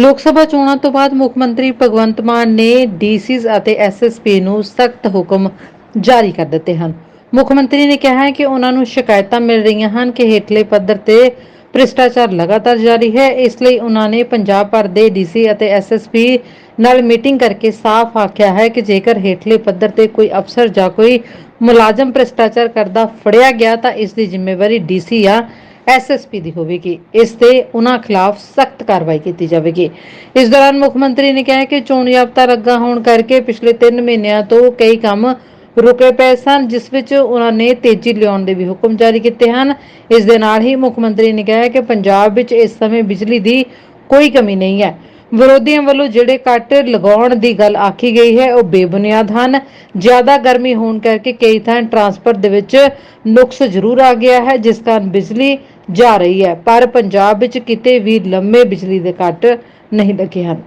ਲੋਕ ਸਭਾ ਚੋਣਾਂ ਤੋਂ ਬਾਅਦ ਮੁੱਖ ਮੰਤਰੀ ਭਗਵੰਤ ਮਾਨ ਨੇ ਡੀਸੀਜ਼ ਅਤੇ ਐਸਐਸਪੀ ਨੂੰ ਸਖਤ ਹੁਕਮ ਜਾਰੀ ਕਰ ਦਿੱਤੇ ਹਨ। ਮੁੱਖ ਮੰਤਰੀ ਨੇ ਕਿਹਾ ਹੈ ਕਿ ਉਹਨਾਂ ਨੂੰ ਸ਼ਿਕਾਇਤਾਂ ਮਿਲ ਰਹੀਆਂ ਹਨ ਕਿ ਹੇਠਲੇ ਪੱਧਰ ਤੇ ਭ੍ਰਿਸ਼ਟਾਚਾਰ ਲਗਾਤਾਰ ਜਾਰੀ ਹੈ। ਇਸ ਲਈ ਉਹਨਾਂ ਨੇ ਪੰਜਾਬ ਭਰ ਦੇ ਡੀਸੀ ਅਤੇ ਐਸਐਸਪੀ ਨਾਲ ਮੀਟਿੰਗ ਕਰਕੇ ਸਾਫ਼ ਆਖਿਆ ਹੈ ਕਿ ਜੇਕਰ ਹੇਠਲੇ ਪੱਧਰ ਤੇ ਕੋਈ ਅਫਸਰ ਜਾਂ ਕੋਈ ਮੁਲਾਜ਼ਮ ਭ੍ਰਿਸ਼ਟਾਚਾਰ ਕਰਦਾ ਫੜਿਆ ਗਿਆ ਤਾਂ ਇਸ ਦੀ ਜ਼ਿੰਮੇਵਾਰੀ ਡੀਸੀ ਜਾਂ ਐਸਐਸਪੀ ਦੀ ਹੋਵੇਗੀ। ਇਸ ਤੇ ਉਹਨਾਂ ਖਿਲਾਫ ਸਖਤ ਕਾਰਵਾਈ ਕੀਤੀ ਜਾਵੇਗੀ। ਇਸ ਦੌਰਾਨ ਮੁੱਖ ਮੰਤਰੀ ਨੇ ਕਿਹਾ ਕਿ ਚੋਣ ਜਾਬਤਾ ਲੱਗਾ ਹੋਣ ਕਰਕੇ ਪਿਛਲੇ 3 ਮਹੀਨਿਆਂ ਤੋਂ ਕਈ ਕੰਮ ਰੁਕੇ ਪਏ ਸਨ, ਜਿਸ ਵਿੱਚ ਉਹਨਾਂ ਨੇ ਤੇਜ਼ੀ ਲਿਆਉਣ ਦੇ ਵੀ ਹੁਕਮ ਜਾਰੀ ਕੀਤੇ ਹਨ। ਇਸ ਦੇ ਨਾਲ ਹੀ ਮੁੱਖ ਮੰਤਰੀ ਨੇ ਕਿਹਾ ਕਿ ਪੰਜਾਬ ਵਿੱਚ ਇਸ ਸਮੇਂ ਬਿਜਲੀ ਦੀ ਕੋਈ ਕਮੀ ਨਹੀਂ ਹੈ। ਵਿਰੋਧੀਆਂ ਵੱਲੋਂ ਜਿਹੜੇ ਕੱਟ ਲਗਾਉਣ ਦੀ ਗੱਲ ਆਖੀ ਗਈ ਹੈ, ਉਹ ਬੇਬੁਨਿਆਦ ਹਨ। ਜ਼ਿਆਦਾ ਗਰਮੀ ਹੋਣ ਕਰਕੇ ਕਈ ਥਾਂ ਟਰਾਂਸਪੋਰਟ ਦੇ ਵਿੱਚ ਨੁਕਸ ਜ਼ਰੂਰ ਆ ਗਿਆ ਹੈ, ਜਿਸ ਕਾਰਨ ਬਿਜਲੀ ਜਾ ਰਹੀ ਹੈ। ਪਰ ਪੰਜਾਬ ਵਿੱਚ ਕਿਤੇ ਵੀ ਲੰਮੇ ਬਿਜਲੀ ਦੇ ਕੱਟ ਨਹੀਂ ਲੱਗੇ ਹਨ।